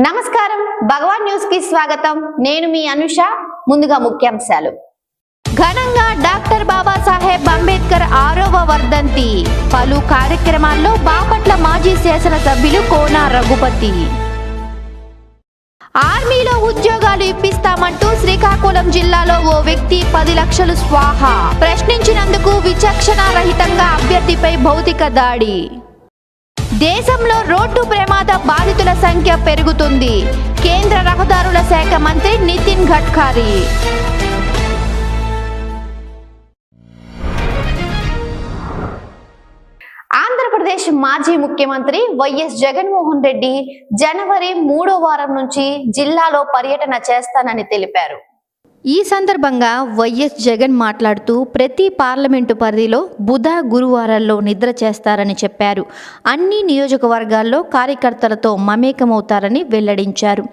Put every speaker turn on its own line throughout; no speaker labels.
నమస్కారం. భగవాన్ న్యూస్కి స్వాగతం. నేను మీ అనుష ముందుగా ముఖ్యాంశాలు. ఘనంగా డాక్టర్ బాబాసాహెబ్ అంబేద్కర్ ఆరవ వర్ధంతి. పలు కార్యక్రమాల్లో బాపట్ల మాజీ శాసనసభ్యులు కోన రఘుపతి. ఆర్మీలో ఉద్యోగాలు ఇప్పిస్తామంటూ శ్రీకాకుళం జిల్లాలో ఓ వ్యక్తి పది లక్షలు స్వాహ. ప్రశ్నించినందుకు విచక్షణారహితంగా అభ్యర్థిపై భౌతిక దాడి. దేశంలో రోడ్డు ప్రమాద బాధితుల సంఖ్య పెరుగుతుంది. కేంద్ర రహదారుల శాఖ మంత్రి నితిన్ గడ్కరీ. ఆంధ్రప్రదేశ్ మాజీ ముఖ్యమంత్రి వైఎస్ జగన్మోహన్ రెడ్డి జనవరి మూడో వారం నుంచి జిల్లాలో పర్యటన చేస్తానని తెలిపారు. ఈ సందర్భంగా వైఎస్ జగన్ మాట్లాడుతూ ప్రతి పార్లమెంటు పరిధిలో బుధ గురువారాల్లో నిద్ర చేస్తారని చెప్పారు. అన్ని నియోజకవర్గాల్లో కార్యకర్తలతో మమేకమవుతారని వెల్లడించారు.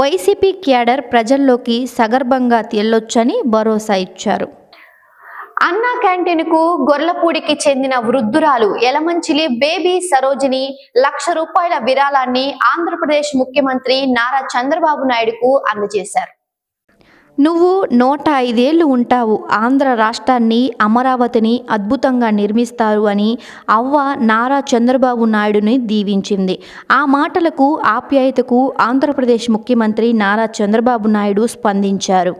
వైసీపీ క్యాడర్ ప్రజల్లోకి సగర్భంగా తెల్లొచ్చని భరోసా ఇచ్చారు. అన్నా క్యాంటీన్కు గొర్లపూడికి చెందిన వృద్ధురాలు ఎలమంచిలి బేబీ సరోజిని లక్ష రూపాయల విరాళాన్ని ఆంధ్రప్రదేశ్ ముఖ్యమంత్రి నారా చంద్రబాబు నాయుడుకు అందజేశారు. నువ్వు నూట ఐదేళ్ళు ఉంటావు. ఆంధ్ర రాష్ట్రాన్ని అమరావతిని అద్భుతంగా నిర్మిస్తారు అని అవ్వ నారా చంద్రబాబు నాయుడుని దీవించింది. ఆ మాటలకు ఆప్యాయతకు ఆంధ్రప్రదేశ్ ముఖ్యమంత్రి నారా చంద్రబాబు నాయుడు స్పందించారు.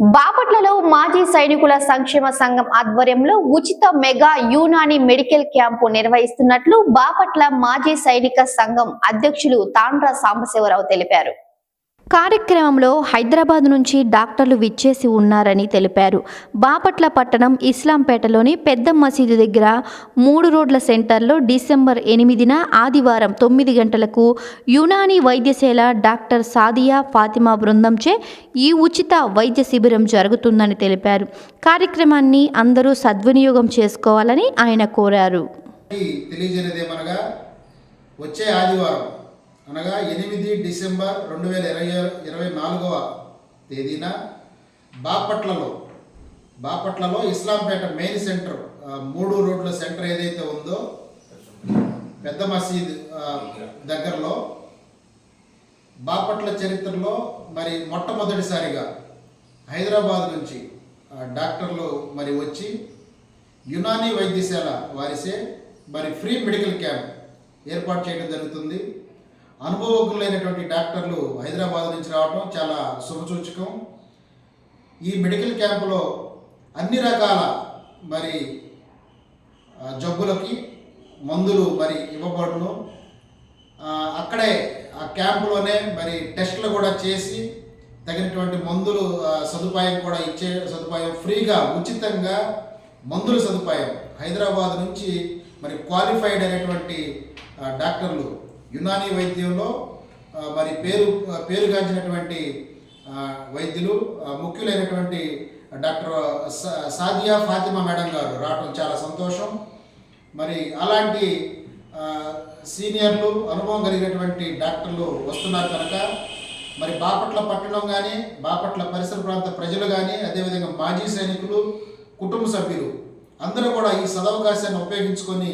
బాపట్లలో మాజీ సైనికుల సంక్షేమ సంఘం ఆధ్వర్యంలో ఉచిత మెగా యూనాని మెడికల్ క్యాంపు నిర్వహిస్తున్నట్లు బాపట్ల మాజీ సైనిక సంఘం అధ్యక్షులు తాండ్ర సాంబశివరావు తెలిపారు. కార్యక్రమంలో హైదరాబాద్ నుంచి డాక్టర్లు విచ్చేసి ఉన్నారని తెలిపారు. బాపట్ల పట్టణం ఇస్లాంపేటలోని పెద్ద మసీదు దగ్గర మూడు రోడ్ల సెంటర్లో డిసెంబర్ ఎనిమిదిన ఆదివారం తొమ్మిది గంటలకు యునానీ వైద్యశాల డాక్టర్ సాదియా ఫాతిమా బృందంచే ఈ ఉచిత వైద్య శిబిరం జరుగుతుందని తెలిపారు. కార్యక్రమాన్ని అందరూ సద్వినియోగం చేసుకోవాలని ఆయన కోరారు.
వచ్చే ఆదివారం అనగా ఎనిమిది డిసెంబర్ రెండు వేల ఇరవై ఇరవై నాలుగవ తేదీన బాపట్లలో బాపట్లలో ఇస్లాంపేట మెయిన్ సెంటర్ మూడు రోడ్ల సెంటర్ ఏదైతే ఉందో పెద్ద మసీద్ దగ్గరలో బాపట్ల చరిత్రలో మరి మొట్టమొదటిసారిగా హైదరాబాద్ నుంచి డాక్టర్లు మరి వచ్చి యునానీ వైద్యశాల వారిసే మరి ఫ్రీ మెడికల్ క్యాంప్ ఏర్పాటు చేయడం జరుగుతుంది. అనుభవజ్ఞులైనటువంటి డాక్టర్లు హైదరాబాద్ నుంచి రావటం చాలా శుభసూచకం. ఈ మెడికల్ క్యాంపులో అన్ని రకాల మరి జబ్బులకి మందులు మరి ఇవ్వబడును. అక్కడే ఆ క్యాంపులోనే మరి టెస్టులు కూడా చేసి తగినటువంటి మందులు సదుపాయం కూడా ఇచ్చే సదుపాయం ఫ్రీగా ఉచితంగా మందుల సదుపాయం హైదరాబాద్ నుంచి మరి క్వాలిఫైడ్ అయినటువంటి డాక్టర్లు యునానీ వైద్యంలో మరి పేరు పేరుగాంచినటువంటి వైద్యులు ముఖ్యులైనటువంటి డాక్టర్ సా- సాదియా ఫాతిమా మేడం గారు రావడం చాలా సంతోషం. మరి అలాంటి సీనియర్లు అనుభవం కలిగినటువంటి డాక్టర్లు వస్తున్నారు కనుక మరి బాపట్ల పట్టణం కానీ బాపట్ల పరిసర ప్రాంత ప్రజలు కానీ అదేవిధంగా మాజీ సైనికులు కుటుంబ సభ్యులు అందరూ కూడా ఈ సదవకాశాన్ని ఉపయోగించుకొని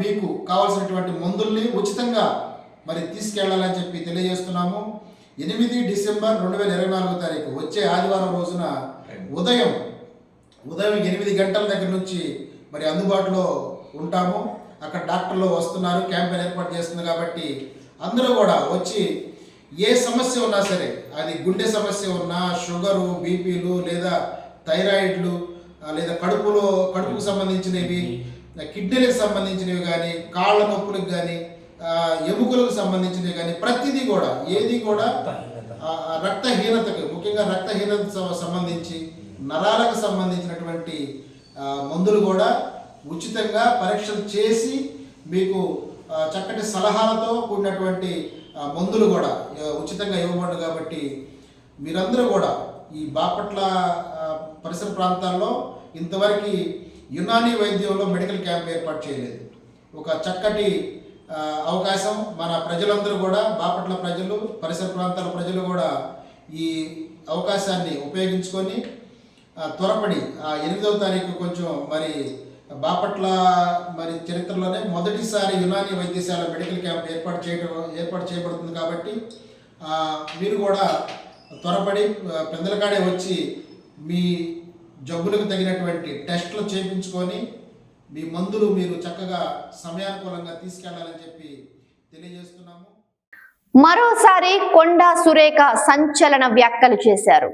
మీకు కావాల్సినటువంటి మందుల్ని ఉచితంగా మరి తీసుకెళ్ళాలని చెప్పి తెలియజేస్తున్నాము. ఎనిమిది డిసెంబర్ రెండు వేల ఇరవై నాలుగో తారీఖు వచ్చే ఆదివారం రోజున ఉదయం ఉదయం ఎనిమిది గంటల దగ్గర నుంచి మరి అందుబాటులో ఉంటాము. అక్కడ డాక్టర్లు వస్తున్నారు క్యాంపెయిన్ ఏర్పాటు చేస్తుంది కాబట్టి అందరూ కూడా వచ్చి ఏ సమస్య ఉన్నా సరే అది గుండె సమస్య ఉన్నా షుగరు బీపీలు లేదా థైరాయిడ్లు లేదా కడుపులో కడుపుకు సంబంధించినవి కిడ్నీలకు సంబంధించినవి కానీ కాళ్ళ నొప్పులకు కానీ ఎముకలకు సంబంధించినవి కానీ ప్రతిదీ కూడా ఏది కూడా రక్తహీనతకు ముఖ్యంగా రక్తహీనత సంబంధించి నరాలకు సంబంధించినటువంటి మందులు కూడా ఉచితంగా పరీక్షలు చేసి మీకు చక్కటి సలహాలతో కూడినటువంటి మందులు కూడా ఉచితంగా ఇవ్వబడు కాబట్టి మీరందరూ కూడా ఈ బాపట్ల పరిసర ప్రాంతాల్లో ఇంతవరకు యునానీ వైద్యంలో మెడికల్ క్యాంప్ ఏర్పాటు చేయలేదు. ఒక చక్కటి అవకాశం మన ప్రజలందరూ కూడా బాపట్ల ప్రజలు పరిసర ప్రాంతాల ప్రజలు కూడా ఈ అవకాశాన్ని ఉపయోగించుకొని త్వరపడి ఆ ఎనిమిదవ తారీఖు కొంచెం మరి బాపట్ల మరి చరిత్రలోనే మొదటిసారి యునాని వైద్యశాల మెడికల్ క్యాంప్ ఏర్పాటు చేయడం ఏర్పాటు చేయబడుతుంది కాబట్టి మీరు కూడా త్వరపడి పెందలకాడే వచ్చి మీ జబ్బులకు తగినటువంటి టెస్టులు చేయించుకొని మీ మందులు మీరు చక్కగా సమయానుకూలంగా తీసుకెళ్ళాలని చెప్పి తెలియజేస్తున్నాము.
మరోసారి కొండా సురేఖ సంచలన వ్యాఖ్యలు చేశారు.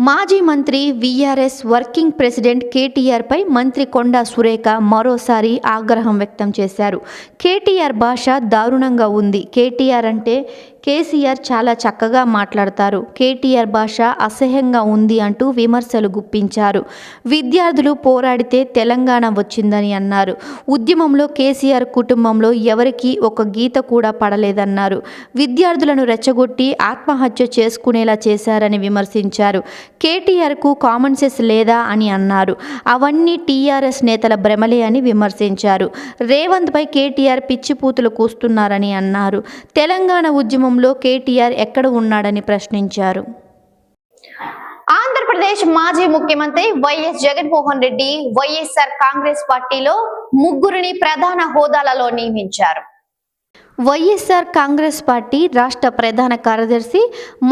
మాజీ మంత్రి విఆర్ఎస్ వర్కింగ్ ప్రెసిడెంట్ కేటీఆర్ పై మంత్రి కొండా సురేఖ మరోసారి ఆగ్రహం వ్యక్తం చేశారు. కేటీఆర్ భాష దారుణంగా ఉంది. కేటీఆర్ అంటే కేసీఆర్ చాలా చక్కగా మాట్లాడతారు. కేటీఆర్ భాష అసహ్యంగా ఉంది అంటూ విమర్శలు గుప్పించారు. విద్యార్థులు పోరాడితే తెలంగాణ వచ్చిందని అన్నారు. ఉద్యమంలో కేసీఆర్ కుటుంబంలో ఎవరికీ ఒక గీత కూడా పడలేదన్నారు. విద్యార్థులను రెచ్చగొట్టి ఆత్మహత్య చేసుకునేలా చేశారని విమర్శించారు. కేటీఆర్కు కామన్ సెన్స్ లేదా అని అన్నారు. అవన్నీ టీఆర్ఎస్ నేతల భ్రమలే అని విమర్శించారు. రేవంత్పై కేటీఆర్ పిచ్చిపూతులు కూస్తున్నారని అన్నారు. తెలంగాణ ఉద్యమం ఉద్యమంలో కేటీఆర్ ఎక్కడ ఉన్నాడని ప్రశ్నించారు. ఆంధ్రప్రదేశ్ మాజీ ముఖ్యమంత్రి వైఎస్ జగన్మోహన్ రెడ్డి వైఎస్ఆర్ కాంగ్రెస్ పార్టీలో ముగ్గురిని ప్రధాన హోదాలలో నియమించారు. వైఎస్ఆర్ కాంగ్రెస్ పార్టీ రాష్ట్ర ప్రధాన కార్యదర్శి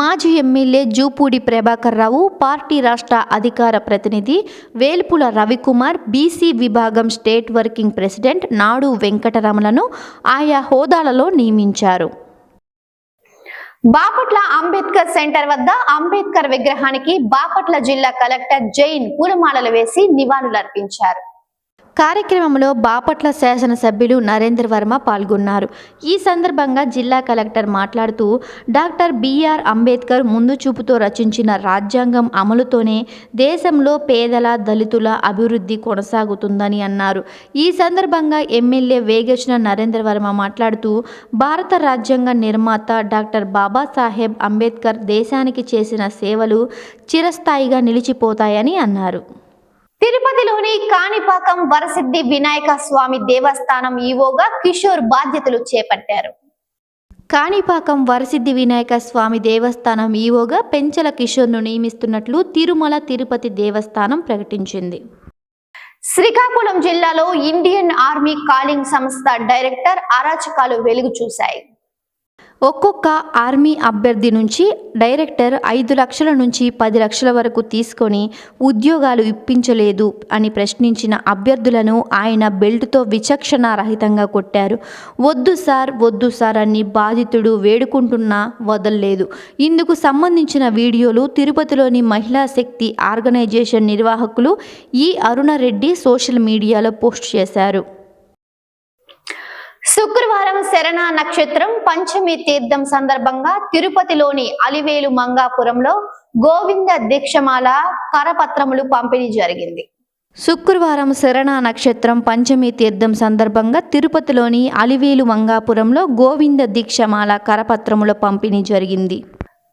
మాజీ ఎమ్మెల్యే జూపూడి ప్రభాకర్ రావు పార్టీ రాష్ట్ర అధికార ప్రతినిధి వేల్పుల రవికుమార్ బీసీ విభాగం స్టేట్ వర్కింగ్ ప్రెసిడెంట్ నాడు వెంకటరమలను ఆయా హోదాలలో నియమించారు. బాపట్ల అంబేద్కర్ సెంటర్ వద్ద అంబేద్కర్ విగ్రహానికి బాపట్ల జిల్లా కలెక్టర్ జైన్ పూలమాలలు వేసి నివాళులర్పించారు. కార్యక్రమంలో బాపట్ల శాసనసభ్యులు నరేంద్ర వర్మ పాల్గొన్నారు. ఈ సందర్భంగా జిల్లా కలెక్టర్ మాట్లాడుతూ డాక్టర్ బిఆర్ అంబేద్కర్ ముందు చూపుతో రచించిన రాజ్యాంగం అమలుతోనే దేశంలో పేదల దళితుల అభివృద్ధి కొనసాగుతుందని అన్నారు. ఈ సందర్భంగా ఎమ్మెల్యే వేగేశ్న నరేంద్ర వర్మ మాట్లాడుతూ భారత రాజ్యాంగ నిర్మాత డాక్టర్ బాబాసాహెబ్ అంబేద్కర్ దేశానికి చేసిన సేవలు చిరస్థాయిగా నిలిచిపోతాయని అన్నారు. తిరుపతిలోని కాణిపాకం వరసిద్ధి వినాయక స్వామి దేవస్థానం ఈవోగా కిషోర్ బాధ్యతలు చేపట్టారు. కాణిపాకం వరసిద్ధి వినాయక స్వామి దేవస్థానం ఈవోగా పెంచల కిషోర్ను నియమిస్తున్నట్లు తిరుమల తిరుపతి దేవస్థానం ప్రకటించింది. శ్రీకాకుళం జిల్లాలో ఇండియన్ ఆర్మీ కాలింగ్ సంస్థ డైరెక్టర్ అరాచకాలు వెలుగు చూశాయి. ఒక్కొక్క ఆర్మీ అభ్యర్థి నుంచి డైరెక్టర్ ఐదు లక్షల నుంచి పది లక్షల వరకు తీసుకొని ఉద్యోగాలు ఇప్పించలేదు అని ప్రశ్నించిన అభ్యర్థులను ఆయన బెల్ట్తో విచక్షణ రహితంగా కొట్టారు. వద్దు సార్ వద్దు సార్ అని బాధితుడు వేడుకుంటున్నా వదల్లేదు. ఇందుకు సంబంధించిన వీడియోలు తిరుపతిలోని మహిళా శక్తి ఆర్గనైజేషన్ నిర్వాహకులు ఈ అరుణరెడ్డి సోషల్ మీడియాలో పోస్ట్ చేశారు. శుక్రవారం శరణ నక్షత్రం పంచమి తీర్థం సందర్భంగా తిరుపతిలోని అలివేలు మంగాపురంలో గోవింద దీక్షమాల కరపత్రములు పంపిణీ జరిగింది. శుక్రవారం శరణ నక్షత్రం పంచమి తీర్థం సందర్భంగా తిరుపతిలోని అలివేలు మంగాపురంలో గోవింద దీక్షమాల కరపత్రముల పంపిణీ జరిగింది.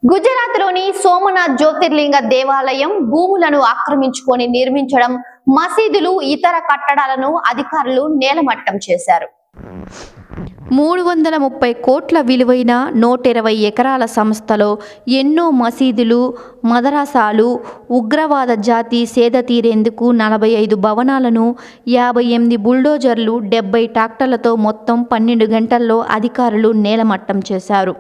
గుజరాత్లోని సోమనాథ్ జ్యోతిర్లింగ దేవాలయం భూములను ఆక్రమించుకొని నిర్మించడం మసీదులు ఇతర కట్టడాలను అధికారులు నేలమట్టం చేశారు. మూడు వందల ముప్పై కోట్ల విలువైన నూట ఇరవై ఎకరాల సంస్థలో ఎన్నో మసీదులు మదరసాలు ఉగ్రవాద జాతి సేద తీరేందుకు నలభై ఐదు భవనాలను యాభై ఎనిమిది బుల్డోజర్లు డెబ్బై ట్రాక్టర్లతో మొత్తం పన్నెండు గంటల్లో అధికారులు నేలమట్టం చేశారు.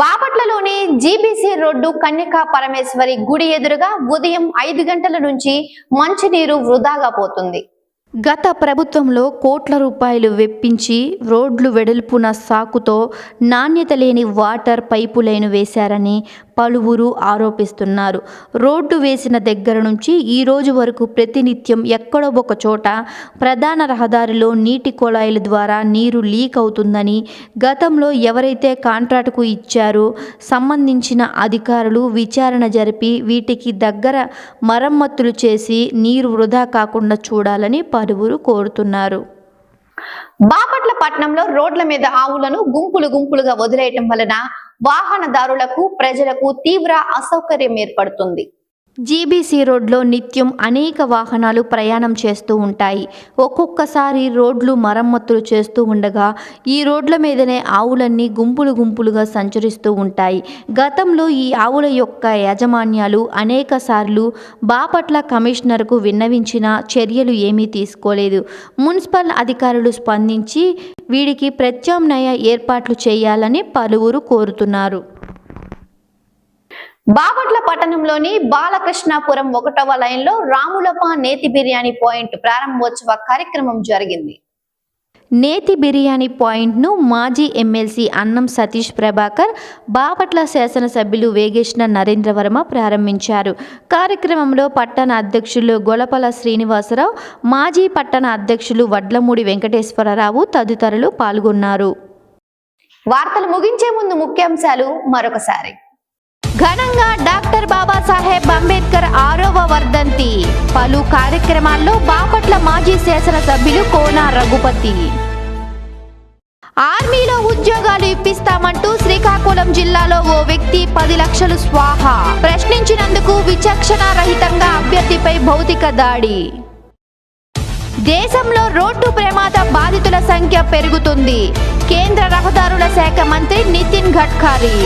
బాపట్లలోని జీబీసీ రోడ్డు కన్యకా పరమేశ్వరి గుడి ఎదురుగా ఉదయం ఐదు గంటల నుంచి మంచినీరు వృధాగా పోతుంది. గత ప్రభుత్వంలో కోట్ల రూపాయలు వెప్పించి రోడ్లు వెడల్పున సాకుతో నాణ్యత లేని వాటర్ పైపు లైన్ వేశారని పలువురు ఆరోపిస్తున్నారు. రోడ్డు వేసిన దగ్గర నుంచి ఈ రోజు వరకు ప్రతినిత్యం ఎక్కడో ఒక చోట ప్రధాన రహదారిలో నీటి కుళాయిల ద్వారా నీరు లీక్ అవుతుందని గతంలో ఎవరైతే కాంట్రాక్టుకు ఇచ్చారో సంబంధించిన అధికారులు విచారణ జరిపి వీటికి దగ్గర మరమ్మతులు చేసి నీరు వృధా కాకుండా చూడాలని పలువురు కోరుతున్నారు. బాపట్ల పట్టణంలో రోడ్ల మీద ఆవులను గుంపులు గుంపులుగా వదిలేయటం వలన వాహనదారులకు ప్రజలకు తీవ్ర అసౌకర్యం ఏర్పడుతుంది. జీబీసీ రోడ్లో నిత్యం అనేక వాహనాలు ప్రయాణం చేస్తూ ఉంటాయి. ఒక్కొక్కసారి రోడ్లు మరమ్మతులు చేస్తూ ఉండగా ఈ రోడ్ల మీదనే ఆవులన్నీ గుంపులు గుంపులుగా సంచరిస్తూ ఉంటాయి. గతంలో ఈ ఆవుల యొక్క యాజమాన్యాలు అనేక సార్లు బాపట్ల కమిషనర్కు విన్నవించిన చర్యలు ఏమీ తీసుకోలేదు. మున్సిపల్ అధికారులు స్పందించి వీడికి ప్రత్యామ్నాయ ఏర్పాట్లు చేయాలని పలువురు కోరుతున్నారు. బాపట్ల పట్టణంలోని బాలకృష్ణాపురం ఒకటవ లైన్లో రాములప నేతి బిర్యానీ పాయింట్ ప్రారంభోత్సవ కార్యక్రమం జరిగింది. నేతి బిర్యానీ పాయింట్ను మాజీ ఎమ్మెల్సీ అన్నం సతీష్ ప్రభాకర్ బాపట్ల శాసనసభ్యులు వేగేష్ణ నరేంద్రవర్మ ప్రారంభించారు. కార్యక్రమంలో పట్టణ అధ్యక్షులు గొలపల శ్రీనివాసరావు మాజీ పట్టణ అధ్యక్షులు వడ్లమూడి వెంకటేశ్వరరావు తదితరులు పాల్గొన్నారు. వార్తలు ముగించే ముందు ముఖ్యాంశాలు మరొకసారి. ఘనంగా డాక్టర్ బాబాసాహెబ్ అంబేద్కర్ ఆరవ వర్ధంతి. పలు కార్యక్రమాల్లో బాపట్ల మాజీ శాసనసభ్యులు కోన రఘుపతి. ఆర్మీలో ఉద్యోగాలు ఇప్పిస్తామంటూ శ్రీకాకుళం జిల్లాలో ఓ వ్యక్తి పది లక్షలు స్వాహ. ప్రశ్నించినందుకు విచక్షణ రహితంగా అభ్యర్థిపై భౌతిక దాడి. దేశంలో రోడ్డు ప్రమాద బాధితుల సంఖ్య పెరుగుతుంది. కేంద్ర రహదారుల శాఖ మంత్రి నితిన్ గడ్కరీ.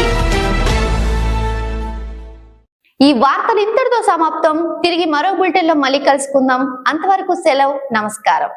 ఈ వార్తలు ఇంతటితో సమాప్తం. తిరిగి మరో బులెటిన్లో మళ్ళీ కలుసుకుందాం. అంతవరకు సెలవు నమస్కారం.